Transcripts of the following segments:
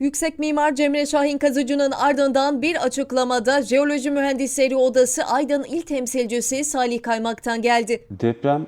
Yüksek Mimar Cemre Şahin Kazıcı'nın ardından bir açıklamada Jeoloji Mühendisleri Odası Aydın İl Temsilcisi Salih Kaymak'tan geldi. Deprem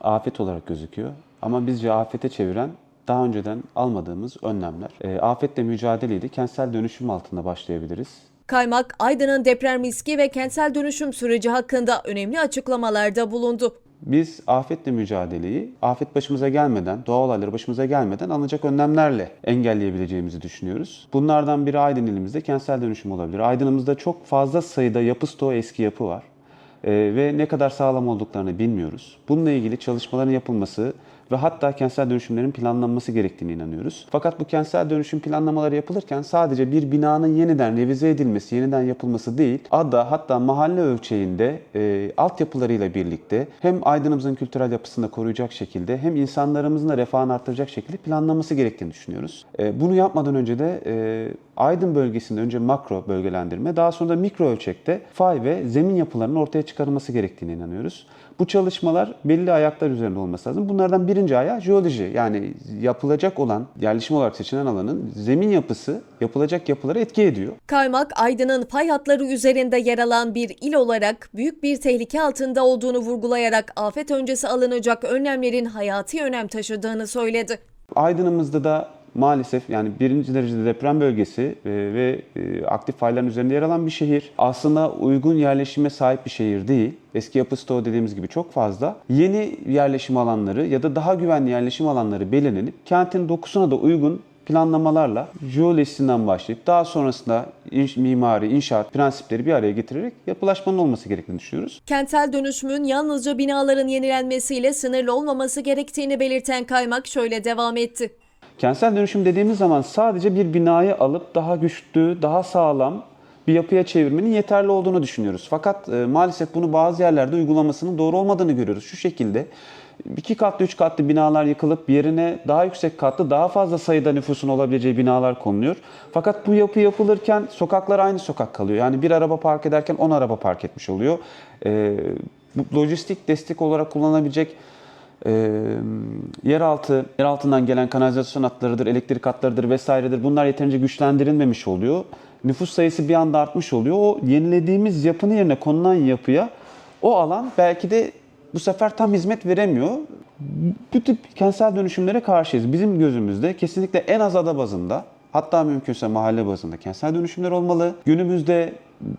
afet olarak gözüküyor ama bizce afete çeviren daha önceden almadığımız önlemler. E, afetle mücadeleydi. Kentsel dönüşüm altında başlayabiliriz. Kaymak, Aydın'ın deprem riski ve kentsel dönüşüm süreci hakkında önemli açıklamalarda bulundu. Biz afetle mücadeleyi afet başımıza gelmeden, doğa olayları başımıza gelmeden alınacak önlemlerle engelleyebileceğimizi düşünüyoruz. Bunlardan biri Aydın ilimizde kentsel dönüşüm olabilir. Aydın'ımızda çok fazla sayıda yapı stoğu eski yapı var. Ee, ve ne kadar sağlam olduklarını bilmiyoruz. Bununla ilgili çalışmaların yapılması ve hatta kentsel dönüşümlerin planlanması gerektiğine inanıyoruz. Fakat bu kentsel dönüşüm planlamaları yapılırken sadece bir binanın yeniden revize edilmesi, yeniden yapılması değil, ada hatta mahalle ölçeğinde e, altyapılarıyla birlikte hem Aydın'ımızın kültürel yapısını da koruyacak şekilde hem insanlarımızın da refahını artıracak şekilde planlanması gerektiğini düşünüyoruz. E, bunu yapmadan önce de e, Aydın bölgesinde önce makro bölgelendirme, daha sonra da mikro ölçekte fay ve zemin yapılarının ortaya çıkarılması gerektiğine inanıyoruz. Bu çalışmalar belli ayaklar üzerinde olması lazım. Bunlardan birinci ayağı jeoloji. Yani yapılacak olan, yerleşim olarak seçilen alanın zemin yapısı yapılacak yapılara etki ediyor. Kaymak, Aydın'ın fay hatları üzerinde yer alan bir il olarak büyük bir tehlike altında olduğunu vurgulayarak afet öncesi alınacak önlemlerin hayati önem taşıdığını söyledi. Aydın'ımızda da maalesef yani birinci derecede deprem bölgesi e, ve e, aktif fayların üzerinde yer alan bir şehir. Aslında uygun yerleşime sahip bir şehir değil. Eski yapı stoğu dediğimiz gibi çok fazla. Yeni yerleşim alanları ya da daha güvenli yerleşim alanları belirlenip kentin dokusuna da uygun planlamalarla jeolojisinden başlayıp daha sonrasında inş, mimari, inşaat prensipleri bir araya getirerek yapılaşmanın olması gerektiğini düşünüyoruz. Kentsel dönüşümün yalnızca binaların yenilenmesiyle sınırlı olmaması gerektiğini belirten Kaymak şöyle devam etti. Kentsel dönüşüm dediğimiz zaman sadece bir binayı alıp daha güçlü, daha sağlam bir yapıya çevirmenin yeterli olduğunu düşünüyoruz. Fakat e, maalesef bunu bazı yerlerde uygulamasının doğru olmadığını görüyoruz. Şu şekilde iki katlı, üç katlı binalar yıkılıp yerine daha yüksek katlı, daha fazla sayıda nüfusun olabileceği binalar konuluyor. Fakat bu yapı yapılırken sokaklar aynı sokak kalıyor. Yani bir araba park ederken 10 araba park etmiş oluyor. E, bu lojistik destek olarak kullanabilecek e, yeraltı, yer altından gelen kanalizasyon hatlarıdır, elektrik hatlarıdır vesairedir. Bunlar yeterince güçlendirilmemiş oluyor. Nüfus sayısı bir anda artmış oluyor. O yenilediğimiz yapının yerine konulan yapıya o alan belki de bu sefer tam hizmet veremiyor. Bu tip kentsel dönüşümlere karşıyız. Bizim gözümüzde kesinlikle en az ada bazında hatta mümkünse mahalle bazında kentsel dönüşümler olmalı. Günümüzde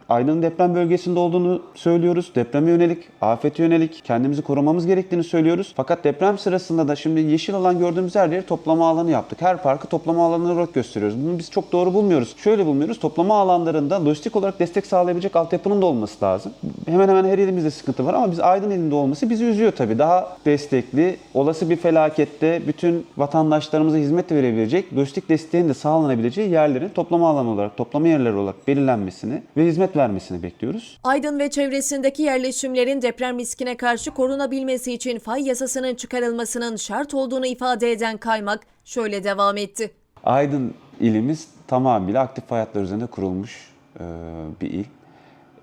Aydın deprem bölgesinde olduğunu söylüyoruz. Depreme yönelik, afete yönelik kendimizi korumamız gerektiğini söylüyoruz. Fakat deprem sırasında da şimdi yeşil alan gördüğümüz her yeri toplama alanı yaptık. Her parkı toplama alanı olarak gösteriyoruz. Bunu biz çok doğru bulmuyoruz. Şöyle bulmuyoruz. Toplama alanlarında lojistik olarak destek sağlayabilecek altyapının da olması lazım. Hemen hemen her ilimizde sıkıntı var ama biz Aydın ilinde olması bizi üzüyor tabii. Daha destekli, olası bir felakette bütün vatandaşlarımıza hizmet verebilecek, lojistik desteğin de sağlanabileceği yerlerin toplama alanı olarak, toplama yerleri olarak belirlenmesini ve hizmet vermesini bekliyoruz. Aydın ve çevresindeki yerleşimlerin deprem riskine karşı korunabilmesi için fay yasasının çıkarılmasının şart olduğunu ifade eden Kaymak şöyle devam etti. Aydın ilimiz tamamıyla aktif fay hatları üzerinde kurulmuş e, bir il.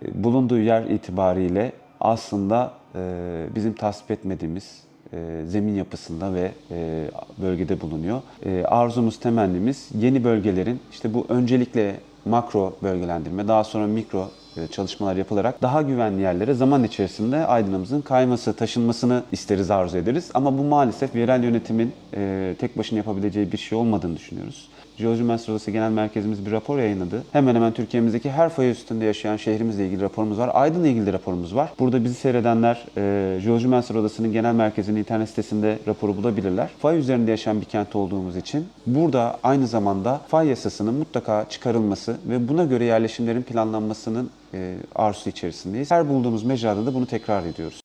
E, Bulunduğu yer itibariyle aslında e, bizim tasvip etmediğimiz e, zemin yapısında ve e, bölgede bulunuyor. E, Arzumuz, temennimiz yeni bölgelerin işte bu öncelikle makro bölgelendirme, daha sonra mikro e, çalışmalar yapılarak daha güvenli yerlere zaman içerisinde Aydın'ımızın kayması, taşınmasını isteriz, arzu ederiz. Ama bu maalesef yerel yönetimin tek başına yapabileceği bir şey olmadığını düşünüyoruz. Jeoloji Mühendisleri Odası Genel Merkezimiz bir rapor yayınladı. Hemen hemen Türkiye'mizdeki her fay üstünde yaşayan şehrimizle ilgili raporumuz var. Aydın'la ilgili raporumuz var. Burada bizi seyredenler e, Jeoloji Mühendisleri Odası'nın genel merkezinin internet sitesinde raporu bulabilirler. Fay üzerinde yaşayan bir kent olduğumuz için burada aynı zamanda fay yasasının mutlaka çıkarılması ve buna göre yerleşimlerin planlanmasının e, arzusu içerisindeyiz. Her bulduğumuz mecrada da bunu tekrar ediyoruz.